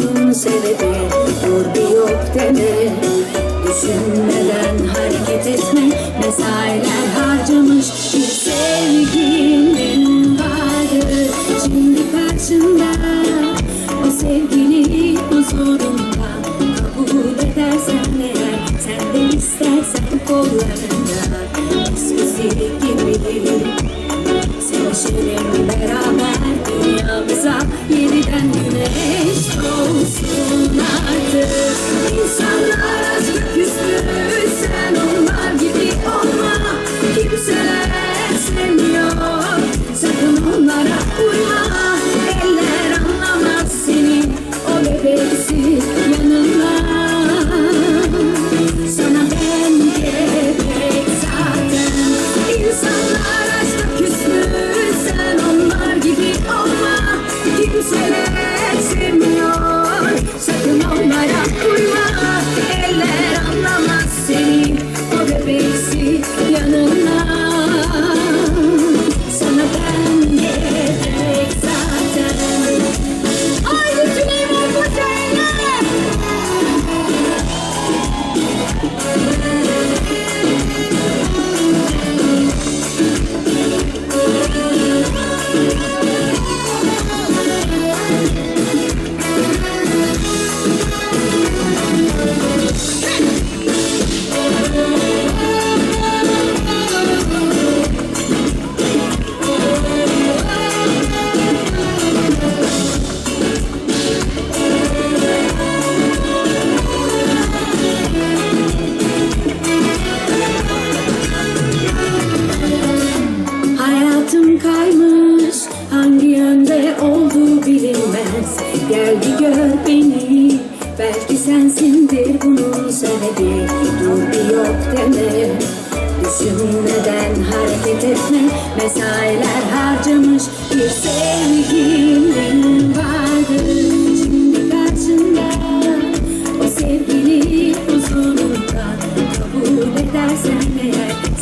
bunun sebebi Dur bir yok deme. Düşünmeden hareket etme. Inside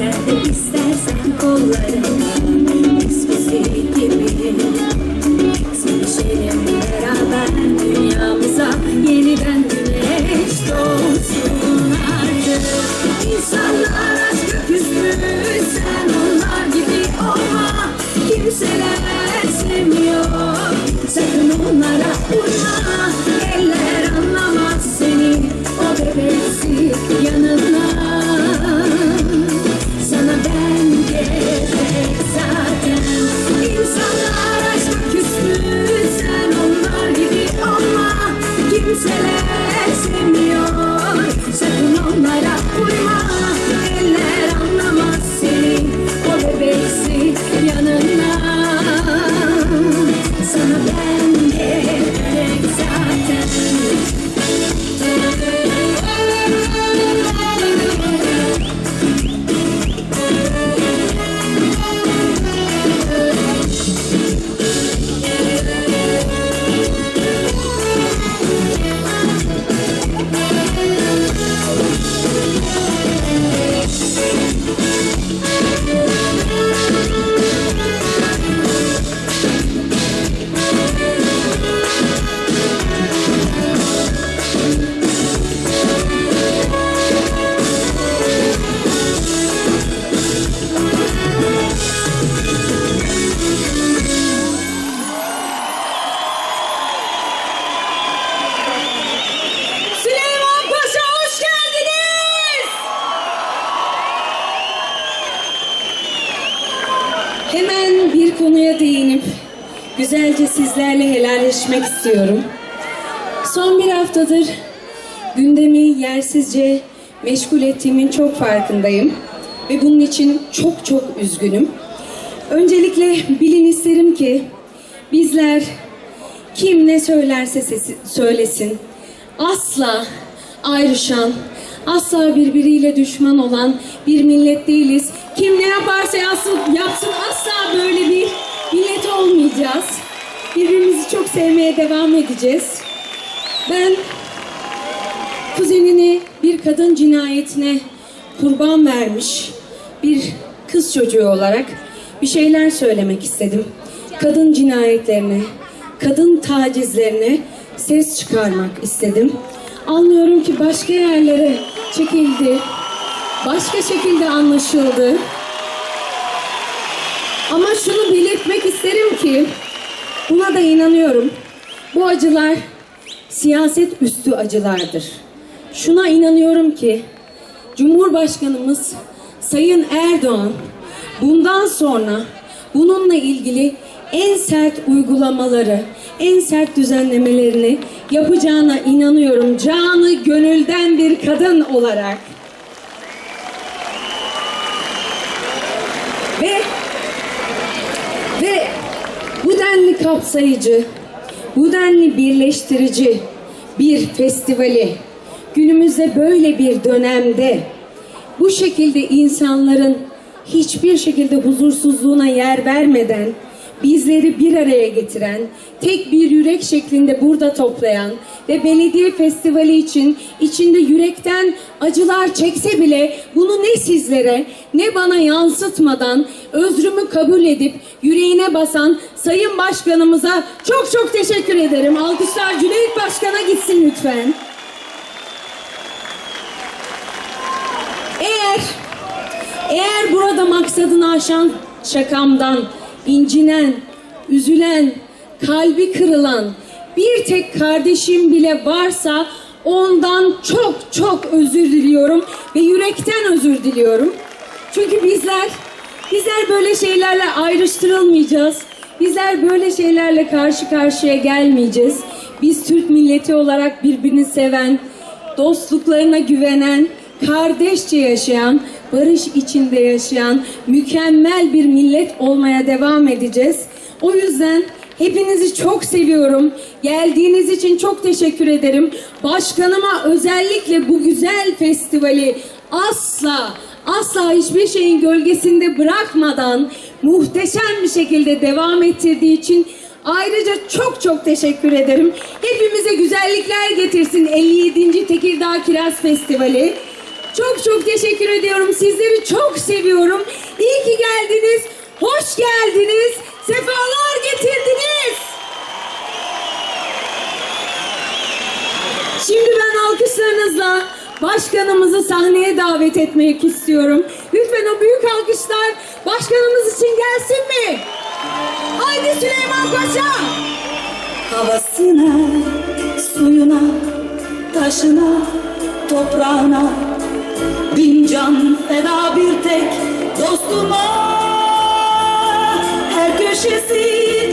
presente. Güzelce sizlerle helalleşmek istiyorum. Son bir haftadır gündemi yersizce meşgul ettiğimin çok farkındayım. Ve bunun için çok çok üzgünüm. Öncelikle bilin isterim ki bizler kim ne söylerse sesi- söylesin asla ayrışan, asla birbiriyle düşman olan bir millet değiliz. Kim ne yaparsa yapsın, yapsın asla böyle bir millet olmayacağız. Birbirimizi çok sevmeye devam edeceğiz. Ben kuzenini bir kadın cinayetine kurban vermiş bir kız çocuğu olarak bir şeyler söylemek istedim. Kadın cinayetlerine, kadın tacizlerine ses çıkarmak istedim. Anlıyorum ki başka yerlere çekildi, başka şekilde anlaşıldı. Ama şunu belirtmek isterim ki buna da inanıyorum. Bu acılar siyaset üstü acılardır. Şuna inanıyorum ki Cumhurbaşkanımız Sayın Erdoğan bundan sonra bununla ilgili en sert uygulamaları, en sert düzenlemelerini yapacağına inanıyorum. Canı gönülden bir kadın olarak. Ve bu denli kapsayıcı, bu denli birleştirici bir festivali. Günümüzde böyle bir dönemde bu şekilde insanların hiçbir şekilde huzursuzluğuna yer vermeden bizleri bir araya getiren, tek bir yürek şeklinde burada toplayan ve belediye festivali için içinde yürekten acılar çekse bile bunu ne sizlere ne bana yansıtmadan özrümü kabul edip yüreğine basan Sayın Başkanımıza çok çok teşekkür ederim. Alkışlar Cüneyt Başkan'a gitsin lütfen. Eğer eğer burada maksadını aşan şakamdan incinen, üzülen, kalbi kırılan bir tek kardeşim bile varsa ondan çok çok özür diliyorum ve yürekten özür diliyorum. Çünkü bizler bizler böyle şeylerle ayrıştırılmayacağız. Bizler böyle şeylerle karşı karşıya gelmeyeceğiz. Biz Türk milleti olarak birbirini seven, dostluklarına güvenen, kardeşçe yaşayan, barış içinde yaşayan mükemmel bir millet olmaya devam edeceğiz. O yüzden hepinizi çok seviyorum. Geldiğiniz için çok teşekkür ederim. Başkanıma özellikle bu güzel festivali asla asla hiçbir şeyin gölgesinde bırakmadan muhteşem bir şekilde devam ettirdiği için Ayrıca çok çok teşekkür ederim. Hepimize güzellikler getirsin 57. Tekirdağ Kiraz Festivali. Çok çok teşekkür ediyorum. Sizleri çok seviyorum. İyi ki geldiniz. Hoş geldiniz. Sefalar getirdiniz. Şimdi ben alkışlarınızla başkanımızı sahneye davet etmek istiyorum. Lütfen o büyük alkışlar başkanımız için gelsin mi? Haydi Süleyman Paşa. Havasına, suyuna, taşına, toprağına Bin can feda bir tek dostuma. Her köşesi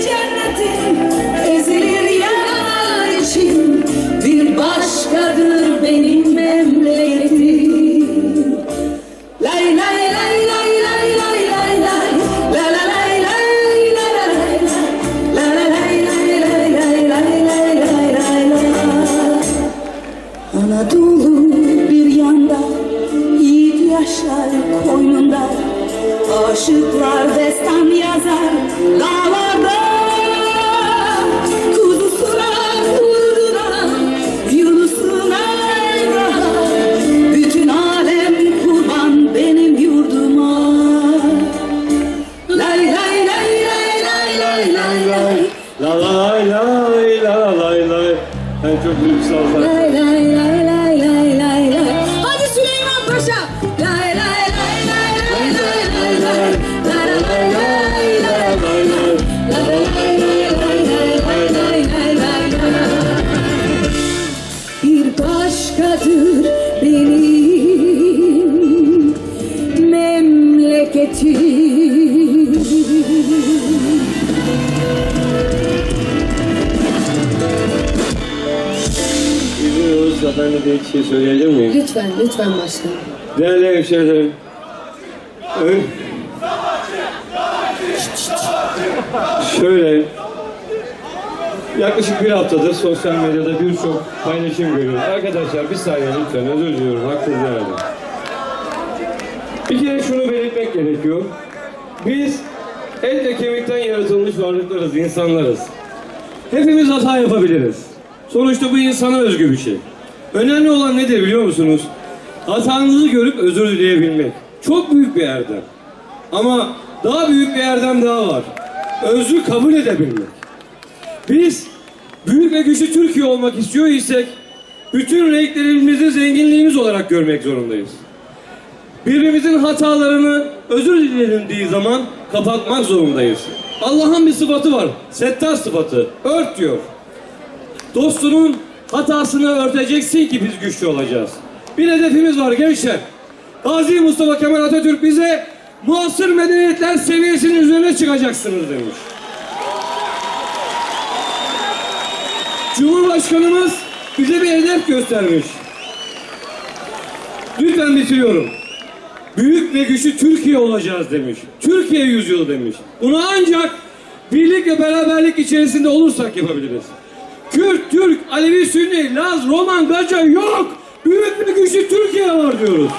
cennetin ezilir Ben bir şey söyleyebilir miyim? Lütfen, lütfen başkanım. Değerli hemşehrilerim. Öyle. Şöyle, yaklaşık bir haftadır sosyal medyada birçok paylaşım görüyoruz. Arkadaşlar bir saniye lütfen özür diliyorum, hakkınızı verdim. Bir kere şunu belirtmek gerekiyor. Biz et ve kemikten yaratılmış varlıklarız, insanlarız. Hepimiz hata yapabiliriz. Sonuçta bu insana özgü bir şey. Önemli olan nedir biliyor musunuz? Hatanızı görüp özür dileyebilmek. Çok büyük bir erdem. Ama daha büyük bir erdem daha var. Özrü kabul edebilmek. Biz büyük ve güçlü Türkiye olmak istiyor isek bütün renklerimizi zenginliğimiz olarak görmek zorundayız. Birbirimizin hatalarını özür dilenildiği zaman kapatmak zorundayız. Allah'ın bir sıfatı var. Settar sıfatı. Ört diyor. Dostunun hatasını örteceksin ki biz güçlü olacağız. Bir hedefimiz var gençler. Gazi Mustafa Kemal Atatürk bize muasır medeniyetler seviyesinin üzerine çıkacaksınız demiş. Cumhurbaşkanımız bize bir hedef göstermiş. Lütfen bitiriyorum. Büyük ve güçlü Türkiye olacağız demiş. Türkiye yüzyılı demiş. Bunu ancak birlik ve beraberlik içerisinde olursak yapabiliriz. Kürt, Türk, Alevi, Sünni, Laz, Roman, Gaca yok. Büyük ve güçlü Türkiye var diyoruz.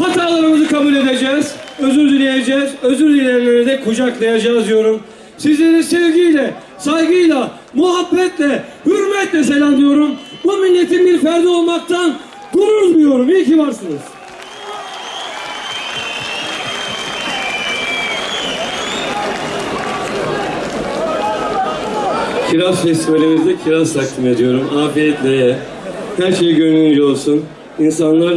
Hatalarımızı kabul edeceğiz. Özür dileyeceğiz. Özür dileyenleri de kucaklayacağız diyorum. Sizleri sevgiyle, saygıyla, muhabbetle, hürmetle selamlıyorum. Bu milletin bir ferdi olmaktan gurur duyuyorum. İyi ki varsınız. Kiraz Festivalimizde kiraz takdim ediyorum. Afiyetle ye. Her şey gönlünce olsun. İnsanlar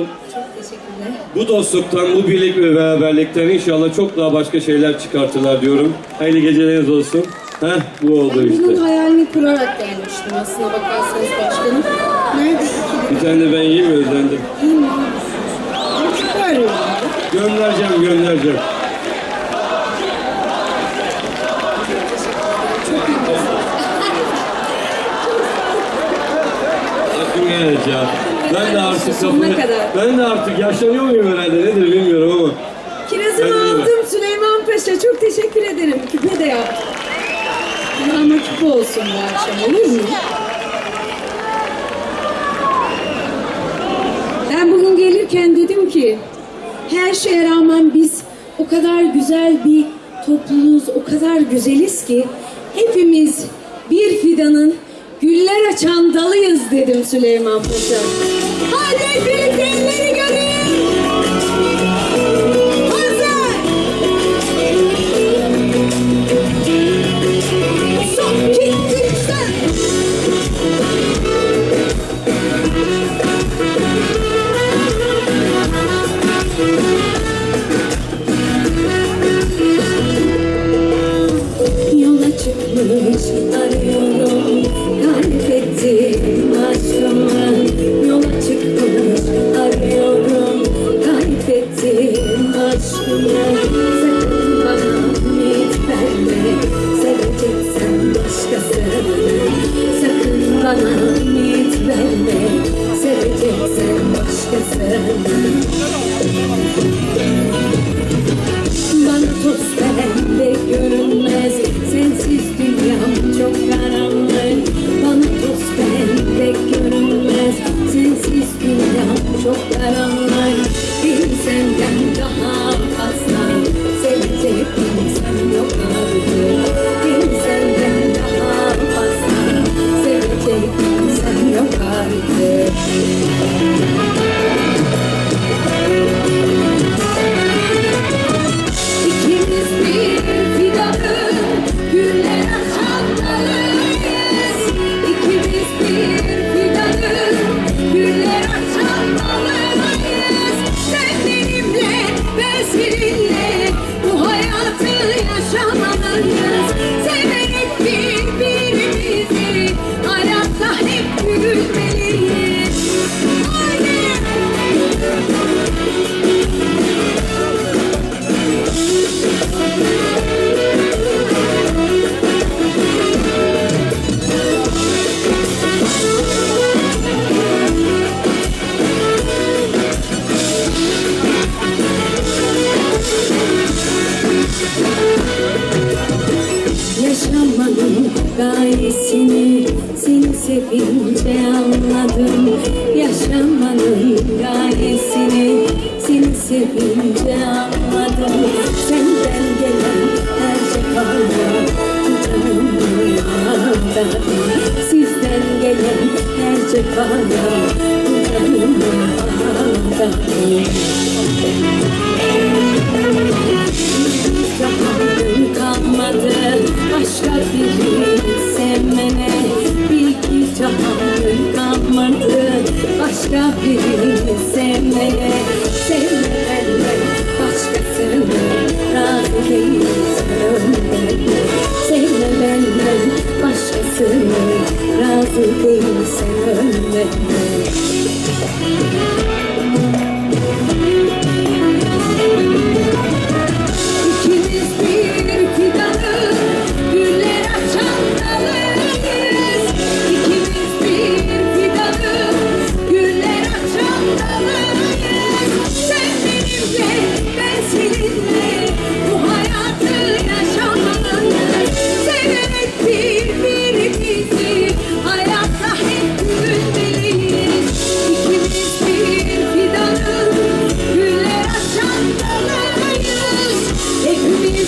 bu dostluktan, bu birlik ve beraberlikten inşallah çok daha başka şeyler çıkartırlar diyorum. Hayırlı geceleriniz olsun. Heh, bu oldu Bunun işte. hayalini kurarak gelmiştim aslına bakarsanız başkanım. Nerede? Bir tane de ben yiyeyim özlendim? İyi mi? Ben çok arıyorum. Göndereceğim, göndereceğim. Ya. Ben de artık kapını, ben de artık yaşlanıyor muyum herhalde nedir bilmiyorum ama. Kirazımı Ben aldım Süleyman Paşa. Çok teşekkür ederim. Küpe olsun bu akşam olur mu? Ben bugün gelirken dedim ki her şeye rağmen biz o kadar güzel bir topluluğuz, o kadar güzeliz ki hepimiz bir fidanın güller açan dalıyız dedim Süleyman Paşa. gelecek bana. Güzelim bana Yapanım kalmadı başka biri sevmene. Bil ki canım kalmadı başka biri sevmene. Sevmene başkasını razı değil başkasını Razı değilsen ölmeme